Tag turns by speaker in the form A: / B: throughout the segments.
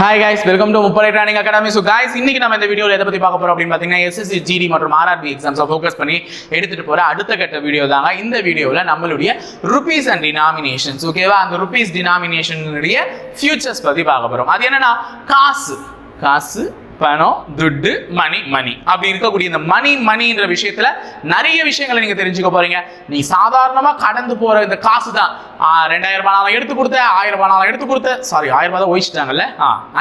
A: Hi guys welcome to Mupparai training academy so guys இன்னைக்கு நம்ம இந்த வீடியோவில் எதை பற்றி பார்க்க போகிறோம் அப்படின்னு பார்த்தீங்கன்னா எஸ்எஸ்சி ஜிடி மற்றும் ஆர்ஆர்பி எக்ஸாம்ஸை ஃபோக்கஸ் பண்ணி எடுத்துகிட்டு போகிற அடுத்த கட்ட வீடியோ தாங்க. இந்த வீடியோவில் நம்மளுடைய ருபீஸ் அண்ட் டினாமினேஷன்ஸ் ஓகேவா அந்த ருபீஸ் டினாமினேஷனுடைய ஃபியூச்சர்ஸ் பற்றி பார்க்க போகிறோம் அது என்னன்னா காசு. காசு பணம் துட்டு மணி மணி அப்படி இருக்கக்கூடிய இந்த மணி மணின்ற விஷயத்துல நிறைய விஷயங்களை நீங்க தெரிஞ்சுக்க போறீங்க. நீ சாதாரணமா கடந்து போற இந்த காசு தான் ரெண்டாயிரம் ரூபாய் எடுத்து கொடுத்த ஆயிரம் ரூபாய் எடுத்து கொடுத்த சாரி ஆயிரம் ரூபாய் தான் ஒழிச்சிட்டாங்கல்ல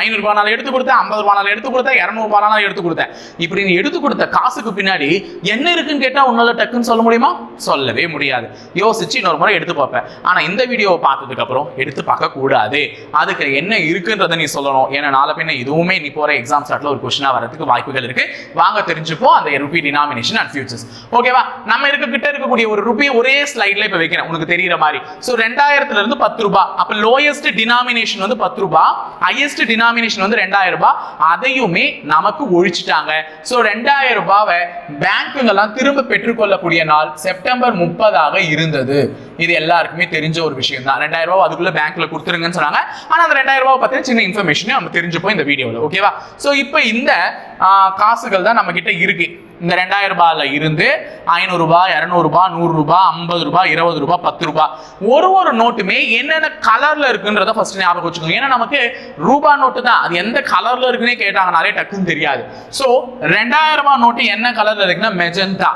A: ஐநூறு ரூபாய் நாளை எடுத்து கொடுத்த ஐம்பது ரூபாய் எடுத்து கொடுத்த இரநூறு ரூபாய் எடுத்து கொடுத்த இப்படி நீ எடுத்து கொடுத்த காசுக்கு பின்னாடி என்ன இருக்குன்னு கேட்டா உன்னால டக்குன்னு சொல்ல முடியுமா? சொல்லவே முடியாது. யோசிச்சு இன்னொரு முறை எடுத்து பார்ப்பேன். ஆனா இந்த வீடியோவை பார்த்ததுக்கு அப்புறம் எடுத்து பார்க்க கூடாது அதுக்கு என்ன இருக்குன்றதை நீ சொல்லணும். ஏன்னா நாளை பின்ன இதுவுமே நீ போற எக்ஸாம் ஸ்டார்ட்ல ஒரு கொஸ்டினா வரதுக்கு வாய்ப்புகள் இருக்கு. வாங்க தெரிஞ்சுப்போம் அந்த ருபி டினாமினேஷன் அண்ட் ஃபியூச்சர்ஸ் ஓகேவா நம்ம இருக்க கிட்ட இருக்கக்கூடிய ஒரு ருபி ஒரே ஸ்லைட்ல இப்போ வைக்கிறேன். உனக்கு தெரியுற மாதிரி. சோ ரெண்டாயிரத்துல இருந்து பத்து ரூபாய் அப்ப லோயஸ்ட் டினாமினேஷன் வந்து பத்து ரூபாய் ஹையஸ்ட் டினாமினேஷன் வந்து ரெண்டாயிரம் ரூபாய் அதையுமே நமக்கு ஒழிச்சிட்டாங்க. சோ ரெண்டாயிரம் ரூபாவை பேங்க்குங்கெல்லாம் திரும்ப பெற்றுக்கொள்ளக்கூடிய நாள் செப்டம்பர் முப்பதாக இருந்தது. இது எல்லாருக்குமே தெரிஞ்ச ஒரு விஷயம் தான் ரெண்டாயிரம் ரூபாய் அதுக்குள்ள பேங்க்ல கொடுத்துருங்கன்னு சொன்னாங்க. ஆனா அந்த ரெண்டாயிரம் ரூபாய் பத்தி சின்ன இன்ஃபர்மேஷனே நம்ம தெரிஞ்சுப்போம் இந்த வீடியோல ஓகேவா சோ இப்போ இந்த காசுகள் தான் நம்ம கிட்ட இருக்கு. இந்த ரெண்டாயிரம் ரூபாயில இருந்து ஐநூறு இரநூறுபா நூறுரூபா ஐம்பது ரூபாய் இருபது ரூபாய் பத்து ரூபாய். ஒரு ஒரு நோட்டுமே என்னென்ன கலர்ல இருக்குன்றத ஃபர்ஸ்ட் ஞாபகம் வச்சுக்கோங்க. ஏன்னா நமக்கு ரூபா நோட்டு தான். அது எந்த கலர்ல இருக்குன்னே கேட்டாங்கனாலே டக்குன்னு தெரியாது. ஸோ ரெண்டாயிரம் ரூபாய் நோட்டு என்ன கலர்ல இருக்குன்னா மெஜந்தா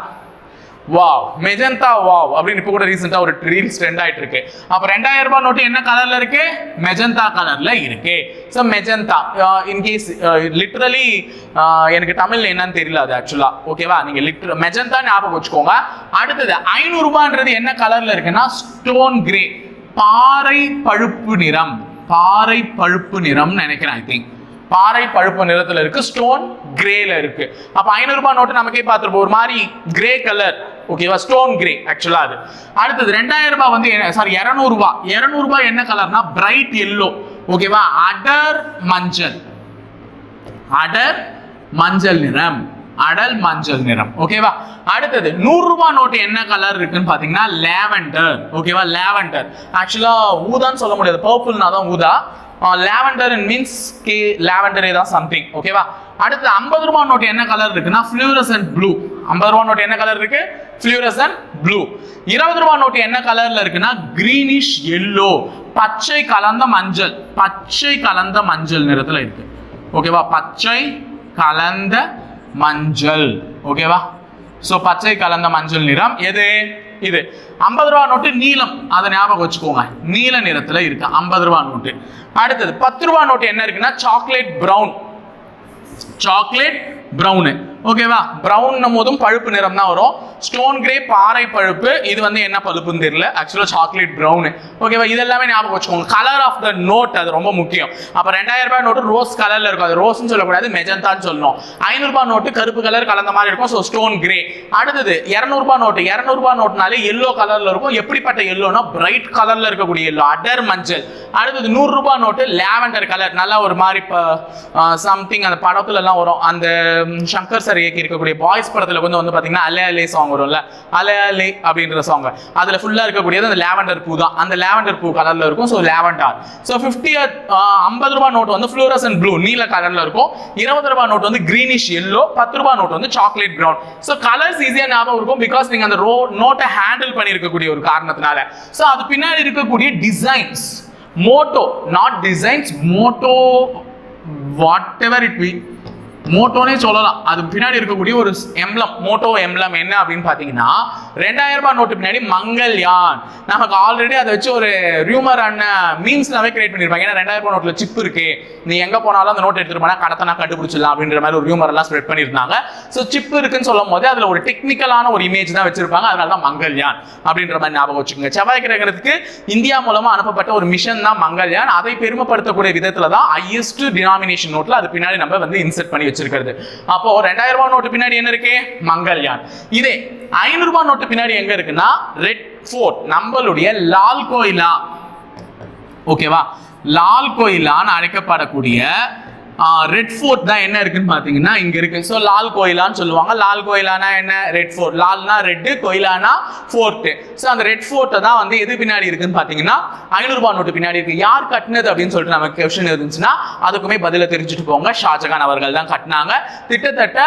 A: வாவ் மெஜந்தா வாவ் அப்படின்னு இப்போ கூட ரீசெண்டாக ஒரு ரீல்ஸ் ட்ரெண்ட் ஆகிட்டு இருக்கு அப்போ ரெண்டாயிரம் ரூபாய் நோட்டு என்ன கலரில் இருக்கு? மெஜந்தா கலரில் இருக்கு. ஸோ மெஜந்தா இன்கேஸ் லிட்ரலி எனக்கு தமிழ்ல என்னன்னு தெரியல அது ஆக்சுவலாக ஓகேவா நீங்கள் லிட்ர மெஜந்தா ஞாபகம் வச்சுக்கோங்க. அடுத்தது ஐநூறுரூபான்றது என்ன கலரில் இருக்குன்னா ஸ்டோன் கிரே பாறை பழுப்பு நிறம். பாறை பழுப்பு நிறம்னு நினைக்கிறேன் ஐ திங்க் பாறை பழுப்பு நிறத்துல இருக்கு ஸ்டோன் கிரேல இருக்கு. அப்ப ஐநூறு ரூபாய் நோட்டு நமக்கே பார்த்துருப்போம். ஒரு மாதிரி கிரே கலர் ஓகேவா ஸ்டோன் கிரே ஆக்சுவலா அது. அடுத்தது ரெண்டாயிரம் ரூபாய் வந்து சாரி இரநூறுபா ரூபாய். ரூபாய் என்ன கலர்னா பிரைட் எல்லோ ஓகேவா அடர் மஞ்சள். அடர் மஞ்சள் நிறம். அடல் மஞ்சள் நிறம். ஓகேவா அடுத்தது நூறு ரூபாய் நோட்டு என்ன கலர் இருக்குன்னு பாத்தீங்கன்னா லேவெண்டர் ஓகேவா லேவெண்டர் ஆக்சுவலா ஊதான்னு சொல்ல முடியாது. பர்பிள்னா தான் ஊதா. லேவெண்டர் மீன்ஸ் கே லேவெண்டரே தான் சம்திங் ஓகேவா அடுத்து ஐம்பது ரூபாய் நோட்டு என்ன கலர் இருக்குன்னா ஃப்ளூரசன்ட் ப்ளூ ஐம்பது ரூபாய் நோட்டு என்ன கலர் இருக்கு? ஃப்ளூரசன்ட் ப்ளூ இருபது ரூபாய் நோட்டு என்ன கலர்ல இருக்குன்னா கிரீனிஷ் எல்லோ பச்சை கலந்த மஞ்சள். பச்சை கலந்த மஞ்சள் நிறத்துல இருக்கு. ஓகேவா பச்சை கலந்த மஞ்சள். ஓகேவா ஸோ பச்சை கலந்த மஞ்சள் நிறம் எது? இது. ஐம்பது ரூபா நோட்டு நீலம். அதை ஞாபகம் வச்சுக்கோங்க. நீல நிறத்துல இருக்கு. ஐம்பது ரூபா நோட்டு. அடுத்தது பத்து ரூபா நோட்டு என்ன இருக்குன்னா சாக்லேட் ப்ரௌன் சாக்லேட் ப்ரௌனு ஓகேவா ப்ரௌன் போதும் பழுப்பு நிறம் தான் வரும். ஸ்டோன் கிரே பாறை பழுப்பு. இது வந்து என்ன பழுப்புன்னு தெரியல. ஆக்சுவலாக சாக்லேட் ப்ரௌனு ஓகேவா இதெல்லாமே ஞாபகம் வச்சுக்கோங்க. கலர் ஆஃப் த நோட் அது ரொம்ப முக்கியம். அப்போ ரெண்டாயிரம் ரூபாய் நோட்டு ரோஸ் கலர்ல இருக்கும். அது ரோஸ்னு சொல்லக்கூடாது மெஜந்தான்னு சொல்லணும். ஐநூறுபா நோட்டு கருப்பு கலர் கலந்த மாதிரி இருக்கும். ஸோ ஸ்டோன் கிரே அடுத்தது இரநூறுபா நோட்டு இரநூறுபா நோட்னாலே எல்லோ கலர்ல இருக்கும். எப்படிப்பட்ட எல்லோனா பிரைட் கலர்ல இருக்கக்கூடிய எல்லோ அடர் மஞ்சள். அடுத்தது நூறுரூபா நோட்டு லேவண்டர் கலர் நல்லா ஒரு மாதிரி சம்திங் அந்த படத்துலலாம் வரும். அந்த சங்கர் சார் இயக்கி இருக்கக்கூடிய பாய்ஸ் படத்தில் கொஞ்சம் வந்து பார்த்தீங்கன்னா அலே அலே சாங் வரும்ல. அலே அலே அப்படின்ற சாங் அதில் ஃபுல்லாக இருக்கக்கூடியது அந்த லேவண்டர் பூ தான். அந்த லாவெண்டர் பூ கலரில் இருக்கும். ஸோ லேவண்டார். ஸோ ஃபிஃப்டி ஐம்பது ரூபாய் நோட் வந்து ஃப்ளூரஸ் அண்ட் ப்ளூ நீல கலரில் இருக்கும். இருபது ரூபாய் நோட் வந்து க்ரீனிஷ் எல்லோ பத்து ரூபாய் நோட் வந்து சாக்லேட் ப்ரௌன் ஸோ கலர்ஸ் ஈஸியாக ஞாபகம் இருக்கும் பிகாஸ் நீங்கள் அந்த ரோ நோட்டை ஹேண்டில் பண்ணியிருக்கக்கூடிய ஒரு காரணத்தினால. ஸோ அது பின்னாடி இருக்கக்கூடிய designs motto not designs motto whatever it we மோட்டோனே சொல்லலாம். அது பின்னாடி இருக்கக்கூடிய ஒரு எம்லம் மோட்டோ எம்லம் என்ன அப்படின்னு பார்த்தீங்கன்னா ரெண்டாயிரம் ரூபாய் நோட்டு பின்னாடி மங்கள்யான். நமக்கு ஆல்ரெடி அதை வச்சு ஒரு ரியூமரான uh, மீம்ஸ்லாவே கிரியேட் பண்ணியிருப்பாங்க ஏன்னா ரெண்டாயிரம் ரூபாய் நோட்டில் சிப் இருக்கு. நீ எங்க போனாலும் அந்த நோட் எடுத்துட்டு போனா கடத்தனா கண்டுபிடிச்சிடலாம் அப்படின்ற மாதிரி ஒரு ரியூமர் எல்லாம் ஸ்ப்ரெட் பண்ணியிருந்தாங்க. ஸோ சிப் இருக்குன்னு சொல்லும் போது அதுல ஒரு டெக்னிக்கலான ஒரு இமேஜ் தான் வச்சிருப்பாங்க. அதனால தான் மங்கள்யான் அப்படின்ற மாதிரி ஞாபகம் வச்சுக்கோங்க. செவ்வாய் கிரகத்துக்கு இந்தியா மூலமா அனுப்பப்பட்ட ஒரு மிஷன் தான் மங்கள்யான். அதை பெருமைப்படுத்தக்கூடிய விதத்துல தான் ஹையஸ்ட் டினாமினேஷன் நோட்ல அது பின்னாடி நம்ம வந்து இன்செர்ட் பண்ணி வச்சிருக்கிறது. அப்போ ரெண்டாயிரம் ரூபாய் நோட்டு பின்னாடி என்ன இருக்கு? மங்கள்யான். இதே ஐநூறு ரூபாய் நோட்டு பின்னாடி எங்க இருக்குன்னா? ரெட் ஃபோர்ட் நம்மளுடைய லால் கோயிலா? ஓகேவா லால் கோயிலான்னு அழைக்கப்படக்கூடிய ரெட் ஃபோர்ட் தான் என்ன இருக்குன்னு பார்த்தீங்கன்னா இங்கே இருக்கு. ஸோ லால் கோயிலான்னு சொல்லுவாங்க. லால் கோயிலானா என்ன? ரெட் ஃபோர்ட் லால்னா ரெட்டு கோயிலானா ஃபோர்ட்டு ஸோ அந்த ரெட் ஃபோர்ட்டை தான் வந்து எது பின்னாடி இருக்குன்னு பார்த்தீங்கன்னா ஐநூறு நோட்டு பின்னாடி இருக்கு. யார் கட்டினது அப்படின்னு சொல்லிட்டு நமக்கு கொஸ்டின் இருந்துச்சுன்னா அதுக்குமே பதில தெரிஞ்சுட்டு போங்க. ஷாஜகான் அவர்கள் தான் கட்டினாங்க. கிட்டத்தட்ட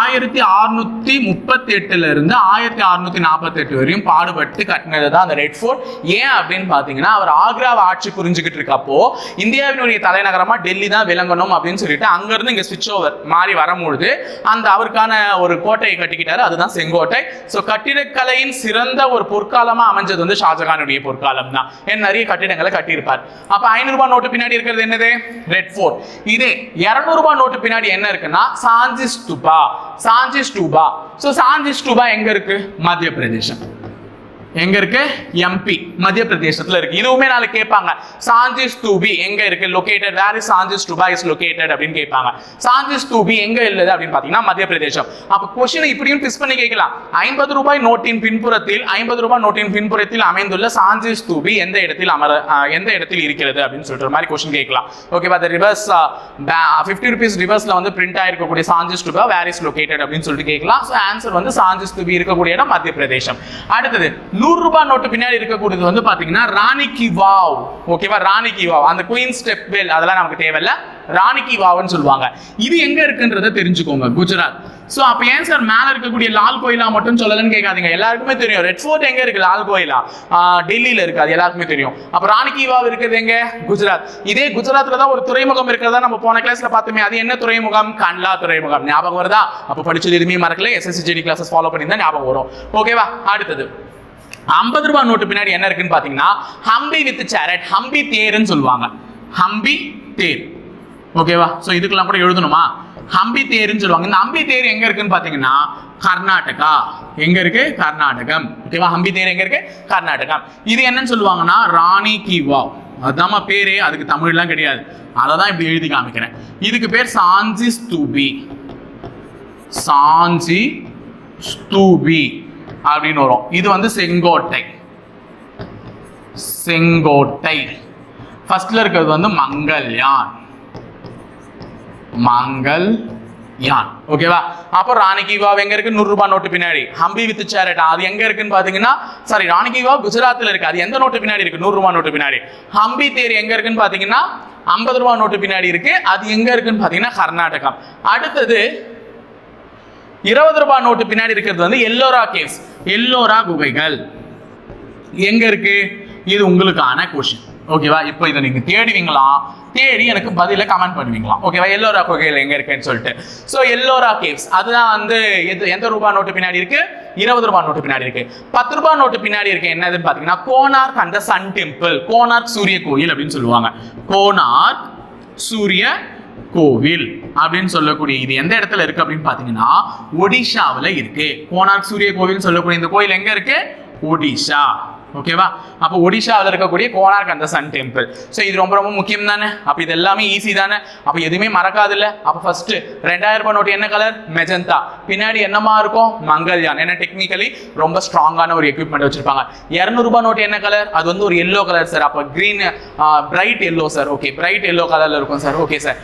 A: ஆயிரத்தி அறுநூத்தி முப்பத்தி எட்டுல இருந்து ஆயிரத்தி அறுநூத்தி நாற்பத்தி எட்டு வரையும் பாடுபட்டு கட்டினது தான் அந்த ரெட் ஃபோர்ட் ஏன் அப்படின்னு பார்த்தீங்கன்னா அவர் ஆக்ராவை ஆட்சி புரிஞ்சுக்கிட்டு இருக்கப்போ இந்தியாவினுடைய தலைநகரமா டெல்லி தான் விளங்கணும் அப்படின்னு அப்படின்னு சொல்லிட்டு அங்கேருந்து இங்கே ஸ்விட்ச் ஓவர் மாறி வரும்பொழுது அந்த அவருக்கான ஒரு கோட்டையை கட்டிக்கிட்டாரு. அதுதான் செங்கோட்டை. ஸோ கட்டிடக்கலையின் சிறந்த ஒரு பொற்காலமாக அமைஞ்சது வந்து ஷாஜகானுடைய பொற்காலம் தான். ஏன் நிறைய கட்டிடங்களை கட்டியிருப்பார். அப்போ ஐநூறுரூபா நோட்டு பின்னாடி இருக்கிறது என்னது? ரெட் ஃபோர்ட் இதே இரநூறுபா நோட்டு பின்னாடி என்ன இருக்குன்னா சாஞ்சி ஸ்டூபா சாஞ்சி ஸ்டூபா ஸோ சாஞ்சி ஸ்டூபா எங்கே இருக்கு? மத்திய பிரதேசம். எங்க இருக்கு? எம்பி மத்திய பிரதேசத்துல இருக்கு. இதுவுமே நாளைக்கு கேட்பாங்க. சாஞ்சி ஸ்தூபி எங்க இருக்கு? Located where is Sanchi stupa is located அப்படின்னு கேட்பாங்க. சாஞ்சி ஸ்தூபி எங்க இல்லது அப்படின்னு பாத்தீங்கன்னா மத்திய பிரதேசம். அப்ப கொஸ்டின் இப்படியும் டிஸ் பண்ணி கேட்கலாம். ஐம்பது ரூபாய் நோட்டின் பின்புறத்தில் ஐம்பது ரூபாய் நோட்டின் பின்புறத்தில் அமைந்துள்ள சாஞ்சி ஸ்தூபி எந்த இடத்தில் அமர எந்த இடத்தில் இருக்கிறது அப்படின்னு சொல்ற மாதிரி கொஸ்டின் கேட்கலாம். ஓகேவா த ரிவர்ஸ் ஃபிஃப்டி ருபீஸ் ரிவர்ஸ்ல வந்து print ஆயிருக்கக்கூடிய Sanchi Stupa where is located அப்படின்னு சொல்லிட்டு கேட்கலாம். ஸோ ஆன்சர் வந்து சாஞ்சி ஸ்தூபி இருக்கக்கூடிய இடம் மத்திய பிரதேசம். அடுத்தது நூறு ரூபாய் நோட்டு பின்னாடி இருக்கக்கூடியது வந்து பாத்தீங்கன்னா ராணி கி வாவ். ஓகேவா ராணி கி வாவ். அந்த குயின் ஸ்டெப் வெல் அதெல்லாம் நமக்கு தேவையில்ல. ராணி கி வாவ்னு சொல்லுவாங்க. இது எங்க இருக்குன்றதை தெரிஞ்சுக்கோங்க குஜராத். சோ அப்ப ஏன் சார் மேல இருக்கக்கூடிய லால் கோயிலா மட்டும் சொல்லலன்னு கேட்காதீங்க. எல்லாருக்குமே தெரியும். ரெட் ஃபோர்ட் எங்க இருக்கு? லால் கோயிலா? டெல்லியில இருக்கு. அது எல்லாருக்குமே தெரியும். அப்ப ராணிக்கு வாவ் இருக்குது எங்க? குஜராத். இதே குஜராத்ல தான் ஒரு துறைமுகம் இருக்கிறதா நம்ம போன கிளாஸ்ல பார்த்தோமே. அது என்ன துறைமுகம்? கண்லா துறைமுகம். ஞாபகம் வருதா? அப்ப படிச்சது எதுவுமே மறக்கல. எஸ்எஸ்சி ஜிடி கிளாஸஸ் ஃபாலோ பண்ணியிருந்தா ஞாபகம் வரும். ஓகேவா அடுத்தது. ஐம்பது ரூபாய் நோட்டு பின்னாடி என்ன இருக்குன்னு பார்த்தீங்கன்னா ஹம்பி வித் சேரட் ஹம்பி தேர்ன்னு சொல்லுவாங்க. ஹம்பி தேர். ஓகேவா ஸோ இதுக்கெல்லாம் கூட எழுதணுமா? ஹம்பி தேர்ன்னு சொல்லுவாங்க. இந்த ஹம்பி தேர் எங்க இருக்குன்னு பாத்தீங்கன்னா கர்நாடகா. எங்க இருக்கு? கர்நாடகம். ஓகேவா ஹம்பி தேர் எங்க இருக்கு? கர்நாடகம். இது என்னன்னு சொல்லுவாங்கன்னா ராணி கி வாவ். அதுதாம்மா பேரே. அதுக்கு தமிழ்லாம் கிடையாது. அதை தான் இப்படி எழுதி காமிக்கிறேன். இதுக்கு பேர் சாஞ்சி ஸ்தூபி. சாஞ்சி ஸ்தூபி. அப்படின்னு வரும். இது வந்து செங்கோட்டை. செங்கோட்டை. ஃபர்ஸ்ட்ல இருக்கிறது வந்து மங்கள்யான். மங்கள் யான் ஓகேவா அப்போ ராணிகி வாவ் எங்க இருக்கு? நூறு ரூபாய் நோட்டு பின்னாடி. ஹம்பி வித் சேரட் அது எங்க இருக்குன்னு பாத்தீங்கன்னா சாரி ராணிகி வாவ் குஜராத்ல இருக்கு. அது எந்த நோட்டு பின்னாடி இருக்கு? நூறு ரூபாய் நோட்டு பின்னாடி. ஹம்பி தேர் எங்க இருக்குன்னு பாத்தீங்கன்னா ஐம்பது ரூபாய் நோட்டு பின்னாடி இருக்கு. அது எங்க இருக்குன்னு பாத்தீங்கன்னா கர்நாடகம் அடுத்தது இருபது ரூபாய் நோட்டு பின்னாடி இருக்கிறது வந்து எல்லோரா கேவ்ஸ் எல்லோரா குகைகள். எங்க இருக்கு? இது உங்களுக்கான கொஷின் ஓகேவா இப்போ இதை நீங்க தேடுவீங்களா? தேடி எனக்கு பதில கமெண்ட் பண்ணுவீங்களா? ஓகேவா எல்லோரா குகைகள் எங்க இருக்குன்னு சொல்லிட்டு. ஸோ எல்லோரா கேவ்ஸ் அதுதான் வந்து எது எந்த ரூபாய் நோட்டு பின்னாடி இருக்கு? இருபது ரூபாய் நோட்டு பின்னாடி இருக்கு. பத்து ரூபாய் நோட்டு பின்னாடி இருக்கு என்னதுன்னு பாத்தீங்கன்னா கோனார்க் அந்த சன் டெம்பிள் கோனார்க் சூரிய கோயில் அப்படின்னு சொல்லுவாங்க. கோனார்க் சூரிய கோவில் அப்படின்னு சொல்லக்கூடிய இது எந்த இடத்துல இருக்கு அப்படின்னு பாத்தீங்கன்னா ஒடிஷாவுல இருக்கு. கோனார்க் சூரிய கோவில் சொல்லக்கூடிய இந்த கோயில் எங்க இருக்கு? ஒடிஷா. ஓகேவா அப்போ ஒடிஷாவில் இருக்கக்கூடிய கோனார்க் அந்த சன் டெம்பிள். ஸோ இது ரொம்ப ரொம்ப முக்கியம் தானே? அப்போ இது எல்லாமே ஈஸி தானே? அப்போ எதுவுமே மறக்காது இல்லை அப்போ ஃபர்ஸ்ட் ரெண்டாயிரம் ரூபாய் நோட்டு என்ன கலர் மெஜந்தா பின்னாடி என்னமா இருக்கும்? மங்கல்யான் ஏன்னா டெக்னிக்கலி ரொம்ப ஸ்ட்ராங்கான ஒரு எக்யூப்மெண்ட் வச்சிருப்பாங்க. இரநூறுபா நோட்டு என்ன கலர் அது வந்து ஒரு எல்லோ கலர் சார் அப்போ green bright yellow sir okay bright yellow கலர்ல இருக்கும் சார் ஓகே சார்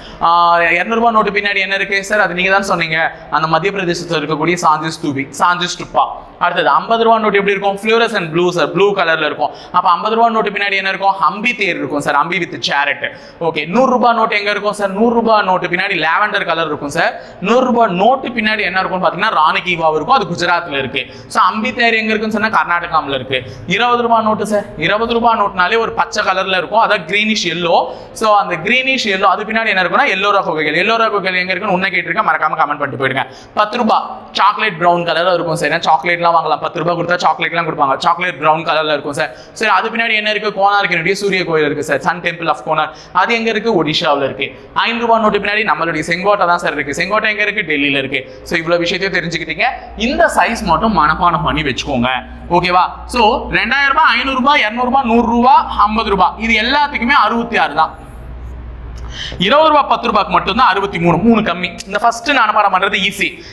A: இரநூறுபா நோட்டு பின்னாடி என்ன இருக்கு சார் அது நீங்கள் தான் சொன்னீங்க. அந்த மத்திய பிரதேசத்தில் இருக்கக்கூடிய சாஞ்சி ஸ்தூபி சாஞ்சி ஸ்டுப்பா அடுத்தது ஐம்பது ரூபா நோட்டு எப்படி இருக்கும்? Fluorescent and blue sir blue கலர்ல இருக்கும். அப்போ ஐம்பது ரூபா நோட்டு பின்னாடி என்ன இருக்கும்? ஹம்பி தேர் இருக்கும் sir. Hampi with chariot okay நூறு ரூபாய் நோட்டு எங்க இருக்கும் சார்? நூறு ரூபாய் நோட்டு பின்னாடி லாவெண்டர் கலர் இருக்கும் சார். நூறு ரூபாய் நோட்டு பின்னாடி என்ன இருக்கும் பாத்தீங்கன்னா ராணி வாவ் இருக்கும். அது குஜராத்ல இருக்கு. ஸோ அம்பி தேர் எங்க இருக்குன்னு சொன்னா கர்நாடகாவில் இருக்கு. இருபது ரூபாய் நோட்டு சார். இருபது ரூபாய் நோட்னாலே ஒரு பச்சை கலர்ல இருக்கும். அதான் கிரீனிஷ் எல்லோ ஸோ அந்த கிரீனிஷ் எல்லோ அது பின்னாடி என்ன இருக்கும்னா எல்லோரா குகைகள். எல்லோரா குகைகள் எங்க இருக்குன்னு உன்ன கேட்டிருக்கேன். மறக்காம கமெண்ட் பண்ணிட்டு போயிடுங்க. பத்து ரூபாய் சாக்லேட் ப்ரௌன் கலரில் இருக்கும் சார். ஏன்னா சாக்லேட்லாம் வாங்கலாம். பத்து ரூபாய் கொடுத்தா சாக்லேட்லாம் கொடுப்பாங்க. சாக்லேட் ப்ரௌன் கலர்ல இருக்கும் சார். சரி அது பின்னாடி என்ன இருக்கு? கோனார்க்கினுடைய சூரிய கோயில் இருக்கு sir sun temple of Konark அது எங்க இருக்கு? ஒடிஷாவில் இருக்கு. ஐந்து ரூபாய் நோட்டு பின்னாடி நம்மளுடைய செங்கோட்டை தான் சார் இருக்கு. செங்கோட்டை எங்க இருக்கு? டெல்லியில இருக்கு. ஸோ இவ்வளவு விஷயத்தையும் தெரிஞ்சுக்கிட்டீங்க. இந்த சைஸ் மட்டும் மனப்பாடம் பண்ணி வச்சுக்கோங்க. ஓகேவா ஸோ ரெண்டாயிரம் ரூபாய் ஐநூறு ரூபாய் இரநூறு ரூபாய் நூறு ரூபாய் ஐம்பது ரூபாய். இது எல்லாத்துக்குமே அறுபத்தி ஆறு தான். இருபது ரூபாய் பத்து ரூபாய்க்கு மட்டும்தான் அறுபத்தி மூணு. மூணு கம்மி. இந்த ஃபர்ஸ்ட் நான் பண்றது ஈஸி